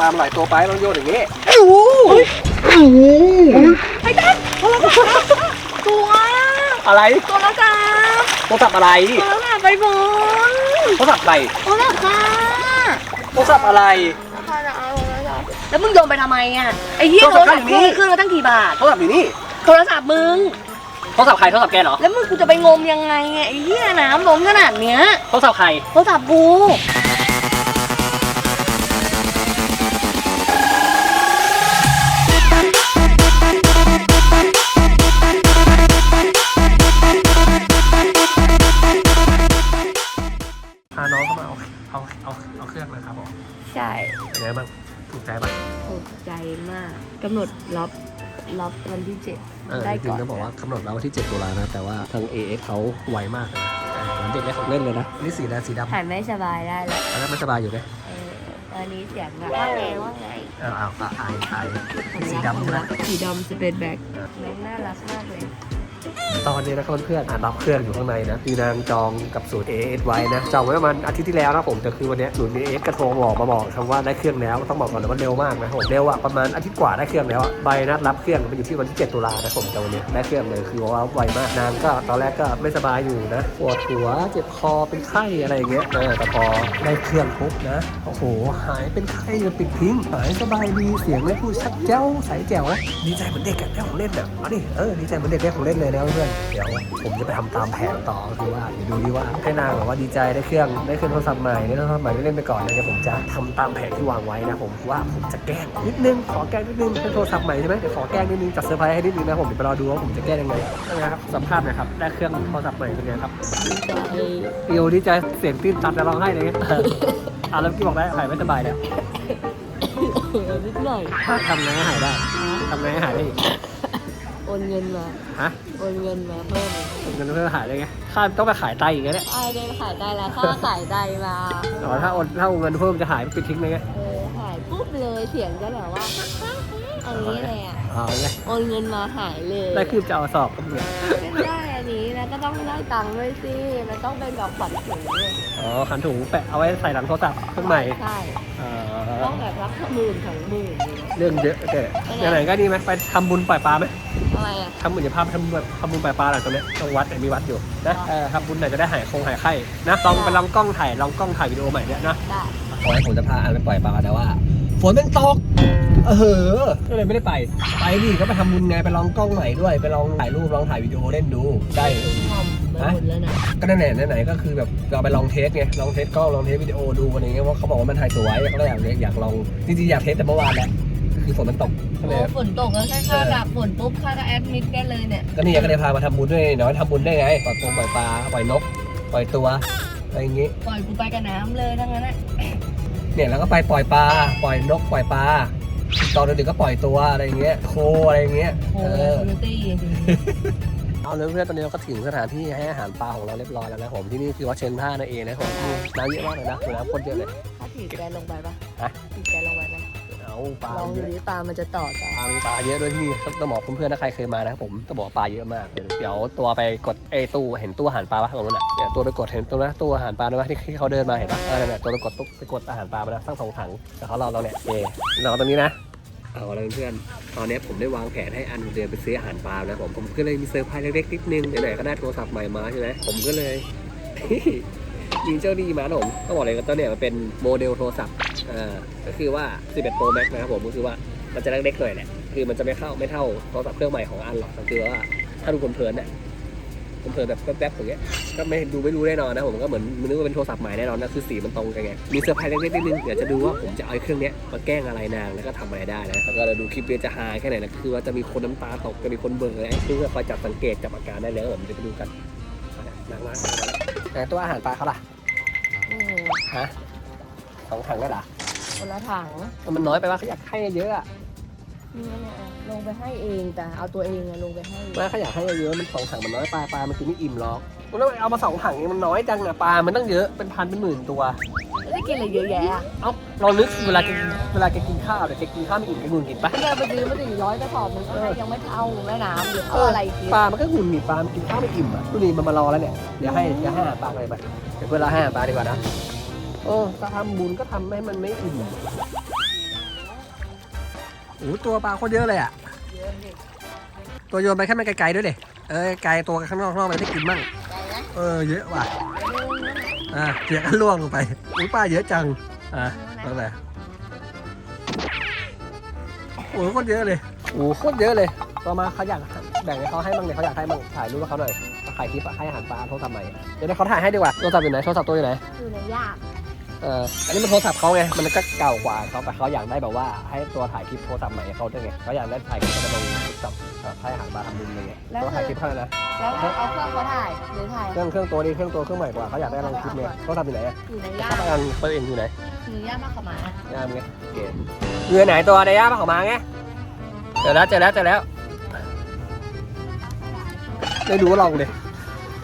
ปลามันหลายตัวไปลองโยนอย่างงี้ไอ้ตั้นโทรศัพท์ตัวอะไรโทรศัพท์โทรศัพท์อะไรโทรศัพท์ไปบอลโทรศัพท์อะไรโทรศัพท์ค่ะโทรศัพท์อะไรค่ะจะเอาโทรศัพท์แล้วมึงโยนไปทำไมอะไอ้เหี้ยโทโทรรศัศัพพท์ท์อยู่เคนี่รื่องเครื่องละตั้งกี่บาทโทรศัพท์อยู่นี่โทรศัพท์มึงโทรศัพท์ใครโทรศัพท์แกเหรอแล้วมึงกูจะไปงมยังไงอะไอ้เหี้ยน้ำล้นขนาดเนี้ยโทรศัพท์ใครโทรศัพท์กูาน้องเข้ามาเอาเอาเอาเอาเครื่องเลยครับผมใช่เป็นไงบ้างถูกใจป่ะถูกใจมากกำหนดรับรับวันที่เจ็ดเออได้จริก่งอนๆต้องบอกว่ากำหนดแล้ววันที่ 7 ตุลานะ แต่ว่าทาง AX เขาไวมากเลยนะเออเหมือนเด็กเล็กของเล่นเลยนะอันนี่สีแดงสีดำหายไม่สบายได้แล้วอันนั้นไม่สบายอยู่เลยเออตอนนี้เสียงแบบว่าไงว่าไงเออเอาเอาอายอายสีดำใช่ไหมสีดำสเปซแบ็กน้องน่ารักมากเลย ตอนนี้นะครับเพื่อนๆอ่านรับเครื่องอยู่ข้างในนะตีนางจองกับศูนย์ AS ไว้นะจองไว้ประมาณอาทิตย์ที่แล้วนะผมแต่คือวันนี้ศูนย์ AS กระโทรบอกมาบอกคำว่าได้เครื่องแล้วต้องบอกก่อนนะว่าเร็วมากนะผมเร็วอะประมาณอาทิตย์กว่าได้เครื่องแล้วอะใบนัดรับเครื่องมันอยู่ที่วันที่ 7 ตุลานะผมแต่วันนี้ได้เครื่องเลยคือว่าไวมากนางก็ตอนแรกก็ไม่สบายอยู่นะปวดหัวเจ็บคอเป็นไข้อะไรอย่างเงี้ยแต่พอได้เครื่องปุ๊บนะโอ้โหหายเป็นไข้เลยปิดทิ้งหายสบายดีเสียงไม่พูดชัดแจ๋วใสแจ๋วดีใจเหมือนเด็กอะได้ของเล่นอะเอาดิเออดีใจเหมือนเด็กได้ของเล่นเลยนะเพื่อนเดี๋ยวผมจะไปทำตามแผนต่อคือว่าเดี๋ยวดูดีว่าให้นางบอกว่าดีใจได้เครื่องได้เครื่องโทรศัพท์ใหม่ได้โทรศัพท์ใหม่ได้เล่นไปก่อนนะเดี๋ยวผมจะทำตามแผนที่วางไว้นะผมว่าผมจะแกล้งนิดนึงขอแกล้งนิดนึงเป็นโทรศัพท์ใหม่ใช่ไหมเดี๋ยวขอแกล้งนิดนึงจัดเซอร์ไพรส์ให้นิดนึงนะผมเดี๋ยวไปรอดูว่าผมจะแกล้งยังไงนะครับสัมภาษณ์หน่อยครับได้เครื่องโทรศัพท์ใหม่เป็นไงครับพี่โอดีใจเสียงตื้นตันจะร้องไห้เลยเอออะแล้วพี่บอกได้หายไม่สบายเนี่ยนิดหน่อยถ้าทำไงให้หายได้ทำไงให้หายได้อีกโอ นเงินมาฮะโอนเงินมาเพิ่มเงินเพื่อหายได้ไงค่าต้องไปขายไตอีกแล้วเนี่ยไอ้ได้ขายได้แล้วค่าขายได้มาอ๋อถ้าโอนถ้าโอนเงินเพิ่มจะหายไปปิดทิ้งเลยไงเออหายปุ๊บเลยเสียงก็แบบว่าอันนี้เลยอะอ๋อไงโอนเงินมาหายเลยได้คืบจะเอาสอบก็เนี่ยไม่ได้อันนี้นะก็ต้องได้ตังค์ด้วยสิมันต้องเป็นแบบขวัญถุงเลยอ๋อขันถุงแปะเอาไว้ใส่หลังโทรศัพท์เครื่องใหม่ใช่อ๋อต้องแบบรักหมื่นสองหมื่นเลยนะเรื่องเยอะแกไหนๆก็นี่ไหมไปทำบุญปล่อยปลาไหม ทำไมอะ ทำบุญอย่าพาไปทำบุญทำบุญปล่อยปลาหน่อยตรงเนี้ยตรงวัดไหนมีวัดอยู่นะเออทำบุญหน่อยจะได้หายคงหายไข้นะลองไปลองกล้องถ่ายลองกล้องถ่ายวิดีโอใหม่เนี่ยนะได้ขอให้ผมจะพาอันไปปล่อยปลาแต่ว่า ฝนมันตกเออก็เลยไม่ได้ไป ไปดิก็ไปทำบุญไงไปลองกล้องใหม่ด้วย ไปลองถ่ายรูปลองถ่ายวิดีโอเล่นดูได้ทอมไปหมดแล้วนะก็นั่นแหละไหนๆก็คือแบบเราไปลองเทสไงลองเทสกล้องลองเทสวิดีโอดูอะไรเงี้ยว่าเขาบอกว่ามันถ่ายสวยก็เลยอยากอยากลองจริงๆอยากเทสแต่เมื่อวานแหละ คือฝนมันตกก็เลยโอ้ฝนตกแล้วแค่ค่าดับฝนปุ๊บค่าก็แอดมิดได้เลยเนี่ยก็นี่ก็เลยพามาทำบุญด้วยเนาะทำบุญได้ไงปล่อยปงปล่อยปลาปล่อยนกปล่อยตัวอะไรอย่างงี้ปล่อยกูไปกับน้ำเลยทั้งนั้นอะเนี่ยแล้วก็ไปปล่อยปลาปล่อยนกปล่อยปลาตอนดึกๆก็ปล่อยตัวอะไรอย่างเงี้ยโคอะไรอย่างเงี้ยโอ้เออคุณตี้จริงเอาเลยเพื่อนตอนนี้เราก็ถึงสถานที่ให้อาหารปลาของเราเรียบร้อยแล้วนะผมที่นี่คือวัดเชนท่านั่นเองนะผมน้ำเยอะมากเลยนะน้ำคนเยอะเลยๆถ้าถีบแกลงไปปะฮะ ถีบแกลงไปไหมเอา ปลาลองเยดูอะดิปลามันจะต่อต่อปลามีปลาเยอะด้วยที่นี่ต้องบอกเพื่อนๆถ้าใครเคยมานะครับผมต้องบอกว่าปลาเยอะมากเดี๋ยวตัวไปกดไอ้ตู้เห็นตู้อาหารปลาปะตรงนั้นอะเดี๋ยวตัวไปกดเห็นตัวนะตู้อาหารปลาด้วยที่ที่เขาเดินมาเห็นปะเออนั่นแหละตัวไปกดตุ๊กไปกดอาหารปลามานะตั้งสองถังแต่เขารอเราเนี่ยเอเราตรงนี้นะเอาละเพื่อนๆตอนนี้ผมได้วางแผนให้อันเดินไปซื้ออาหารปลานะผมผมก็เลยมีเซอร์ไพรส์เล็กๆนิดนึงไหนๆก็ได้โทรศัพท์ใหม่มาใช่ไหมผมก็เลยมีเจ้าดีมานะผมต้องบอกเลยว่าตัวเนี่ยมันเป็นโมเดลโทรศัพท์ อ่าก็คือว่า 11 Pro Max นะครับผมก็คือว่ามันจะเล็กๆหน่อยแหละคือมันจะไม่เข้าไม่เท่าโทรศัพท์เครื่องใหม่ของอันหรอกก็คือว่าถ้าดูคนเพลินเนี่ยเพลินแบบแป๊บๆอย่างเงี้ย ก็ไม่ดูไม่รู้แน่นอนนะผมก็เหมือนมันนึกว่าเป็นโทรศัพท์ใหม่แน่นอนนะคือสีมันตรงกันไง มีเซอร์ไพรส์เล็กๆนิดนึงเดี๋ยวจะดูว่าผมจะเอาเครื่องเนี้ยมาแกล้งอะไรนางแล้วก็ทำอะไรได้นะแล้วก็เราดูคลิปเนี้ยจะฮาแค่ไหนนะคือว่าจะมีคนน้ำตาตกจะมีคนเบิ่งเลยคือคอยจับสังเกตจับอาการได้เลยผมจะไปดูกันนางมาแต่ตัวอาหารปลาเขาล่ะฮะสองถังก็ด่ะ คนละถังมันน้อยไปว่าเขาอยากให้เยอะอะนี่ไงลงไปให้เองแต่เอาตัวเองอะลงไปให้ ว่าเขาอยากให้เยอะมันสองถังมันน้อยปลาปลามันกินไม่อิ่มหรอกมันต้องเอามาสองถังเองมันน้อยจังอะปลา มันต้องเยอะเป็นพันเป็นหมื่นตัว แล้วจะกินอะไรเยอะแยะอะเอ้าเรานึกเวลาแกเวลาแกกินข้าวเดี๋ยวแกกินข้าวไม่อิ่มแกงุนกินปะเดินไปซื้อมาสี่ร้อยกระสอบนึงก็ให้ยังไม่เท่าแม่น้ำหรือเอาอะไรกินปลา มันก็หุ่นหนีปลามันกินข้าวไม่อิ่มอะดูนี่มันมารอแล้วเนี่ย เดี๋ยวให้เดี๋ยวให้อาหารปลาไปไปเดี๋ยวเวลาให้อาหารปลาดีกว่านะ โอ้ถ้าทำบุญก็ทำให้มันไม่อิ่มโอ้โหตัวปลาโคตรเยอะเลยอะเยอะดิตัวโยนไปแค่ไม่ไกลๆด้วยเลยเออไกลตัวข้างนอกข้างนอกมันได้กินมั่งใจนะเออเยอะว่ะเดินนะอะเสียงก็ล่วงลงไปอุ้ยปลาเยอะจังอะตั้งแต่โอ้โหโคตรเยอะเลยโอ้โหโคตรเยอะเลยต่อมาเขาอยากแบ่งให้เขาให้บ้างเลยเขาอยากให้บ้างถ่ายรูปให้เขาหน่อยเขาถ่ายคลิปอะให้อาหารปลาโทรศัพท์ใหม่เดี๋ยวเขาถ่ายให้ดีกว่าโทรศัพท์อยู่ไหนโทรศัพท์ตัวอยู่ไหนอยู่ในยาก เอออันนี้มันโทรศัพท์เขาไง มันก็เก่ากว่าเขาแต่เขาอยากได้แบบว่า ให้ตัวถ่ายคลิปโทรศัพท์ใหม่ให้เขาด้วยไงเขาอยากได้ถ่ายคลิปจะลงติ๊กต็อกให้อาหารปลาทำบุญอะไรเงี้ยตัวถ่ายคลิปเท่านั้นนะแล้วเอาเครื่องเขาถ่ายหรือถ่ายเครื่องเครื่องตัวนี้เครื่องตัวเครื่องใหม่กว่าเขาอยากได้ลงคลิปเนี่ยโทรศัพท์อยู่ไหนอะอยู่ในยาเขากกำลังเปิดเองอยู่ไหนอยู่ในยากมากกว่าหมาย่ามไงเกมเรือไหนตัวไดย่ามาของมาไงเจอแล้วเจอแล้วเจอแล้วได้ดูลองเลย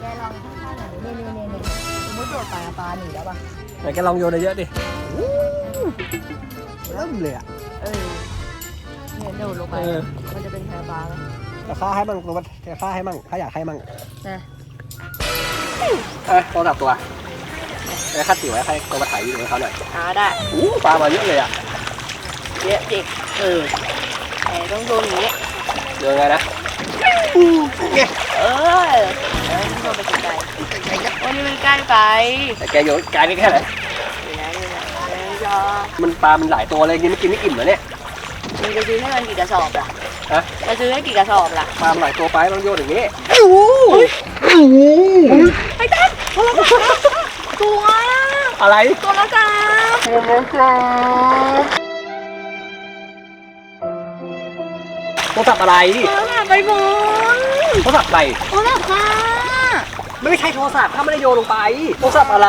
แกลองข้างๆหน่อยดิเนี่ยเนี่ยเนี่ยสมมติโดดปลาปลาหนีได้ปะ ไหนแกลองโยนเยอะๆดิเริ่มเลยอะ เออเนี่ยโดดลงไปเออ มันจะเป็นแพปลาไหมแต่ข้าให้มั่งตัวแต่ข้าให้มั่งข้าอยากให้มั่งนะเอ้ยโทรศัพท์ตัวแล้วข้าติดไว้ให้ตัวมาถ่ายวิดีโอให้เขาหน่อยหาได้อู้ปลามาเยอะเลยอะเยอะจริงเออแต่ต้องโดนอย่างนี้เดินไงนะ เออเออต้องโดนไปไกลๆวันนี้มันใกล้ไปแต่แกโยนกายนี่แค่ไหนอยู่ไหนอยู่ไหนเอ้ยจอมันปลา มันหลายตัวเลยกินไม่กินไม่อิ่มเหรอเนี่ยมึงจะซื้อให้มันกี่กระสอบล่ะฮะจะซื้อให้กี่กระสอบล่ะปลามันหลายตัวไปต้องโยนอย่างนี้ไอ้ตั้มตัวละตัวอะไรตัวละกัน โทรศัพท์อะไรตัวละไปบอลโทรศัพท์อะไรตัวละค่ะไม่ใช่โทรศัพท์ข้าไม่ได้โยนลงไป โทรศัพท์อะไร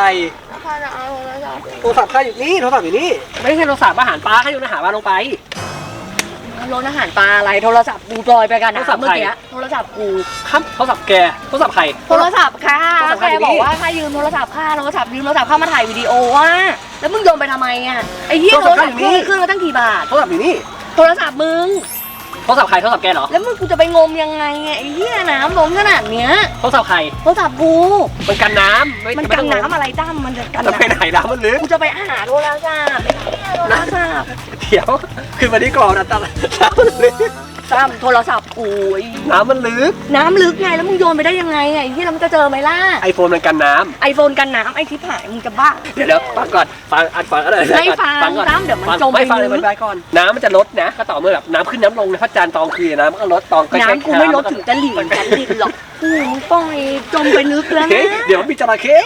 ข้าจะเอาโทรศัพท์โทรศัพท์ข้าอยู่นี่โทรศัพท์อยู่นี่ไม่ใช่โทรศัพท์อาหารปลาข้าโยนอาหารปลาลงไปรถอาหารปลาอะไรโทรศัพท์กูลอยไปกันนะโทรศัพท์เมื่อใครกี้โทรศัพท์กูครับโทรศัพท์แกโทรศัพท์ใครโทรศัพท์ค่ะโทรศัพท์แกใครอยู่นี่บอกว่าข้ายืมโทรศัพท์ข้าโทรศัพท์ยืมโทรศัพท์ข้ามาถ่ายวิดีโอว่ะแล้วมึงโยนไปทำไมอะไอ้เหี้ยโทรศัพท์เครื่องเครื่องละตั้งกี่บาทโทรศัพท์อยู่นี่โทรศัพท์มึง โทรศัพท์ใครโทรศัพท์แกเหรอแล้วมึงกูจะไปงมยังไงอะไอ้เหี้ยน้ำล้นขนาดเนี้ยโทรศัพท์ใครโทรศัพท์กูมันกันน้ำไมันกันน้ำอะไรตั้มมันจะกันจะไปน้ำไหนน้ำมันลึกกูจะไปหาโทรศัพท์ไอ้เหี้ยโทรศัพท์เดี๋ยวขึ้นมาที่ก่อนนะตั้มน้ำมันลึก ตั้มโทรศัพท์กูไอ้น้ำมันลึก น้ำลึกไงแล้วมึงโยนไปได้ยังไงไงที่เราจะเจอไหมล่ะไอโฟนมันกันน้ไอโฟนกันน้ำไอทิพหายมึงจะบ้าำเดี๋ยวเดี๋ยวฟังก่อนฟังอัดฟังอะไรไม่ฟังก่อนน้ำเดี๋ยวมันฟังจมไม่ฟังไปเลยลึก มันไปก่อน น้ำมันจะลดนะก็ต่อเมื่อแบบน้ำขึ้นน้ำลงในพระจันทร์ตองคืนน้ำมันก็ลดตองก็น้ำกูไม่ลดถึงจะหลิวจะหลิวหรอกกูมึงปล่อยจมไปลึกแล้วเฮ้ยนะเดี๋ยวมันมีจระเข้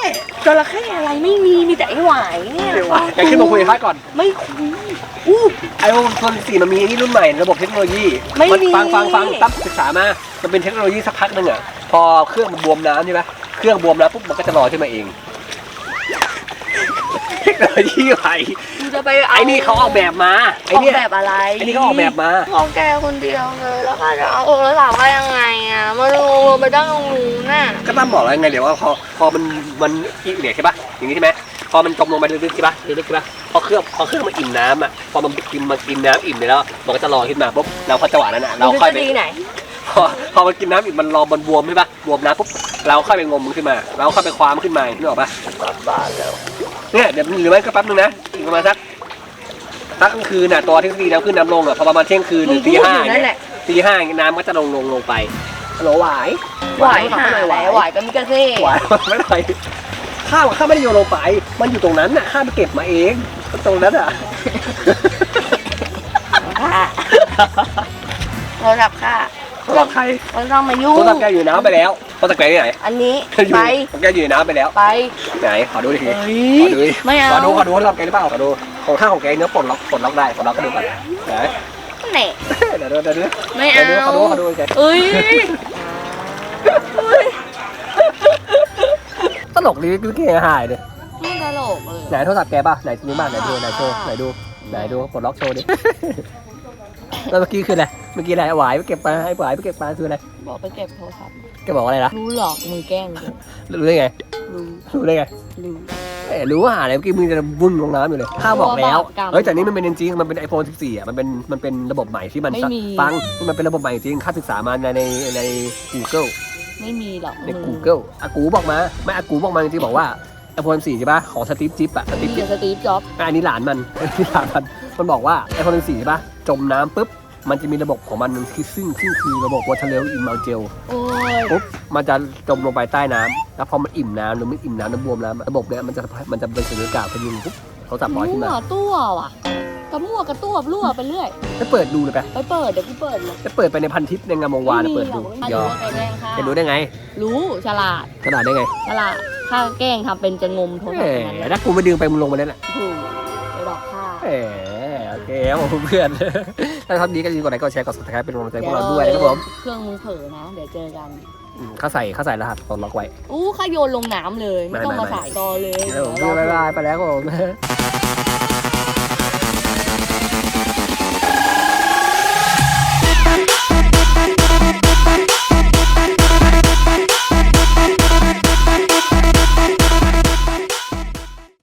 จระเข้อะไรไม่มีมีแต่ไอหวายเนี่ยเดี๋ยวว่าแกขึ้นมาคุยกับข้าก่อน ไม่คุย อู้ไอโฟนสี่มันมีไอ้นี่รุ่นใหม่ระบบเทคโนโลยีไม่มีนฟังฟังฟังตั้งศึกษามามันเป็นเทคโนโลยีสักพักหนึงอะพอเครื่องมันบวมน้ำใช่ไหมเครื่องบวมน้ำปุ๊บมันก็จะลอยขึ้นมาเองเทคโนโลยีใหม่กูจะไปเอาไอ้นี่เขาออกแบบมาไอ้ออกเนี่ยแบบอะไรไอ้นี่เขาออกแบบมา ของแกคนเดียวเลย แล้วก็จะเอาโทรศัพท์ไปยังไงอะมาลงไปตั้งตรงนู้นน่ะก็ตั้มบอกแล้วไงเดี๋ยวว่าพอพอมันมันอีกเนี่ยใช่ปะอย่างนี้ใช่ไหม พอมันจมลงไปลึกๆใช่ปะลึกๆใช่ปะพอเครื่องพอเครื่องมันอิ่มน้ำอะพอมันกินมันกินน้ำอิ่มไปแล้วมันก็จะลอยขึ้นมาปุ๊บเราพอจังหวะนั้นอะเราค่อยไปดีไหนพอพอมันกินน้ำอิ่มมันรอมันบวมใช่ปะบวมน้ำปุ๊บเราค่อยไปงมมันขึ้นมา เราค่อยไปคว้ามันขึ้นมานึกออกปะเนี่ยเดี๋ยวหรือไม่ก็แป๊บนึงนะอีกประมาณสักสักกลางคืนน่ะตัวที่ตีน้ำขึ้นน้ำลงอะพอประมาณเที่ยงคืนหมึรืงอพูตีดอห้ายู่อย่างนั่นเงี้แหยละตีห้าอย่างเงี้ยน้ำก็จะลงลงลงไปฮัลโหลหวายหวายหาหอะไรวายหวายก็มีกระเซ่หวายไม่ได้ข้าวข้าวไม่ได้โยนลงไป มันอยู่ตรงนั้นน่ะข้าไปเก็บมาเองตรงนั้นอะค่ะโทรศัพท์ค่ะโทรศัพท์ใครมันต้องมายุ่งโทรศัพท์แกอยู่น้ำไปแล้วโทรศัพท์แกอยู่ไหนอันนี้อยู่ไปแกอยู่ในน้ำไปแล้ว ไป ไหนขอดูดิเฮ้ขอยดูดิไม่เอาขอดูขอดูโทรศัพท์แกหรือเปล่าขอดูของข้างของแกเนื้อปลดล็อกปลดล็อกได้ปลดล็อกก็ดูก่อนไหนไหนเดี๋ยวดูเดี๋ยวดูไม่เดี๋ยวดูเอาขอดูขอดูแกเอ้ยตลกดีกูเก่งหายเลยไม่ ตลกเลยไหนโทรศัพท์แกป่ะไหนจริงบ้างไหนดูไหนโชว์ไหนดูไหนดูปลดล็อกโชว์ดิแล้วเมื่อกี้คืออะไรเมื่อกี้อะไรหวายไปเก็บปลาไอ้หวายไปเก็บปลาคืออะไรบอกไปเก็บโทรศัพท์แกบอกว่าอะไรนะรู้หรอกมือแกล้งกูรู้ได้ไงรู้รู้ได้ไงรู้เอ้ยรู้ว่าอะไรเมื่อกี้มึงจะวุ่นลงน้ำอยู่เลยข้าบอกแล้วกรรมเฮ้ยแต่นี่มันเป็นจริงๆมันเป็น iPhone 14 อะ มันเป็น มันเป็นระบบใหม่ที่มันไม่มีฟังที่มันเป็นระบบใหม่จริงข้าศึกษามาในในใน Google ไม่มีหรอกในมึง Google อากูบอกมา ไม่อากูบอกมาจริงๆบอกว่า iPhone 4ใช่ปะของสตีฟจิ๊บอะสตีฟมีจิ๊บแต่สตีฟจ็อบส์อันนี้หลานมัน อันนี้หลานมันมันบอกว่า iPhone 4ใช่ปะจมน้ำปุ๊บมันจะมีระบบของมันคือซึ่งซึ่งคือระบบ water level in m o u n t gel โอ้ยปุ๊บมันจะจมลงไปใต้น้ำแล้วพอมันอิ่มน้ำหรือไม่อิ่มน้ำน้ำบวมน้ำระบบเนี้ยมันจะมันจะเป็นสุญญากาศพยุงปุ๊บเขาจับลอยขึ้นมั่มาวตัวว่ะ กระมั่วกระตัวรั่วไปเรื่อย จะเปิดดูเลยไปไปเปิดเดี๋ยวกูเปิดเลยจะเปิดไปในพันทิปในงามวงวานเปิดดูไม่ยมีอหรอกไม่รู้ว่าใครแกล้งค่ะจะรู้ได้ไงรู้ฉลาดขนาดได้ไงฉลาดถ้าแกล้งทำเป็นจะงมโทรแหศัพท์นั้นมถ้ากูไม่ดึงไปมึงลงมาเนี่ยแหละถูกไปดอกผ้า แหมโอเคครับผมเพื่อน ถ้าชอบดีก็อย่าลืมกดไลค์กดแชร์กด subscribe เป็นกำลังใจพวกเราด้วยนะครับผมเครื่องมึงเผลอนะ เดี๋ยวเจอกัน อืมเขาใส่เขาใส่รหัสตอนล็อกไว้ อู้ข้าโยนลงน้ำเลย ไม่ต้องไม่มาไม่สายต่อเลย แล้วผมบ๊ายบายไปแล้วครับผม